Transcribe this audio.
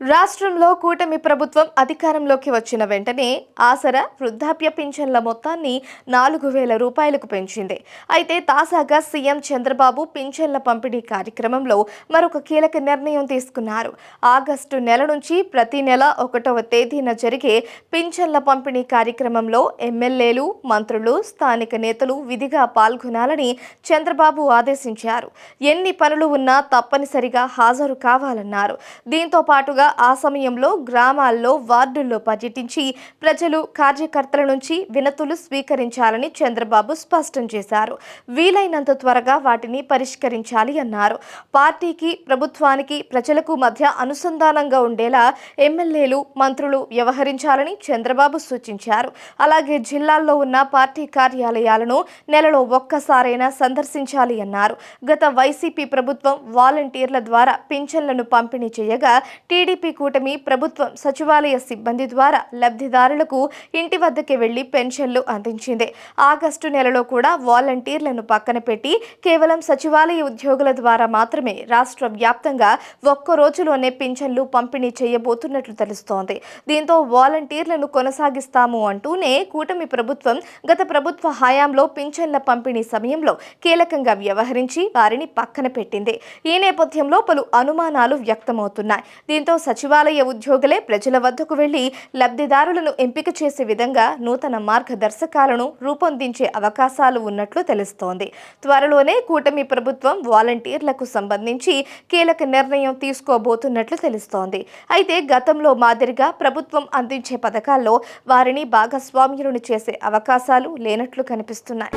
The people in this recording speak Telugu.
రాష్ట్రంలో కూటమి ప్రభుత్వం అధికారంలోకి వచ్చిన వెంటనే ఆసరా వృద్ధాప్య పింఛన్ల మొత్తాన్ని నాలుగు వేల రూపాయలకు పెంచింది. అయితే తాజాగా సీఎం చంద్రబాబు పింఛన్ల పంపిణీ కార్యక్రమంలో మరొక కీలక నిర్ణయం తీసుకున్నారు. ఆగస్టు నెల నుంచి ప్రతి నెల ఒకటవ తేదీన జరిగే పింఛన్ల పంపిణీ కార్యక్రమంలో ఎమ్మెల్యేలు మంత్రులు స్థానిక నేతలు విధిగా పాల్గొనాలని చంద్రబాబు ఆదేశించారు. ఎన్ని పనులు ఉన్నా తప్పనిసరిగా హాజరు కావాలన్నారు. దీంతో పాటుగా ఆ సమయంలో గ్రామాల్లో వార్డుల్లో పర్యటించి ప్రజలు కార్యకర్తల నుంచి వినతులు స్వీకరించాలని చంద్రబాబు స్పష్టం చేశారు. వీలైనంత త్వరగా వాటిని పరిష్కరించాలి అన్నారు. పార్టీకి ప్రభుత్వానికి ప్రజలకు మధ్య అనుసంధానంగా ఉండేలా ఎమ్మెల్యేలు మంత్రులు వ్యవహరించాలని చంద్రబాబు సూచించారు. అలాగే జిల్లాల్లో ఉన్న పార్టీ కార్యాలయాలను నెలలో ఒక్కసారైనా సందర్శించాలి అన్నారు. గత వైసీపీ ప్రభుత్వం వాలంటీర్ల ద్వారా పింఛన్లను పంపిణీ చేయగా టీడీపీ కూటమి ప్రభుత్వం సచివాలయ సిబ్బంది ద్వారా లబ్ధిదారులకు ఇంటి వద్దకే వెళ్ళి పెన్షన్లు అందించింది. ఆగస్టు నెలలో కూడా వాలంటీర్లను పక్కన పెట్టి కేవలం సచివాలయ ఉద్యోగుల ద్వారా మాత్రమే రాష్ట్ర వ్యాప్తంగా ఒక్క రోజులోనే పింఛన్లు పంపిణీ చేయబోతున్నట్లు తెలుస్తోంది. దీంతో వాలంటీర్లను కొనసాగిస్తాము అంటూనే కూటమి ప్రభుత్వం గత ప్రభుత్వ హయాంలో పింఛన్ల పంపిణీ సమయంలో కీలకంగా వ్యవహరించి వారిని పక్కన పెట్టింది. ఈ నేపథ్యంలో పలు అనుమానాలు వ్యక్తమవుతున్నాయి. దీంతో సచివాలయ ఉద్యోగులే ప్రజల వద్దకు వెళ్ళి లబ్ధిదారులను ఎంపిక చేసే విధంగా నూతన మార్గదర్శకాలను రూపొందించే అవకాశాలు ఉన్నట్లు తెలుస్తోంది. త్వరలోనే కూటమి ప్రభుత్వం వాలంటీర్లకు సంబంధించి కీలక నిర్ణయం తీసుకోబోతున్నట్లు తెలుస్తోంది. అయితే గతంలో మాదిరిగా ప్రభుత్వం అందించే పథకాల్లో వారిని భాగస్వామ్యులను చేసే అవకాశాలు లేనట్లు కనిపిస్తున్నాయి.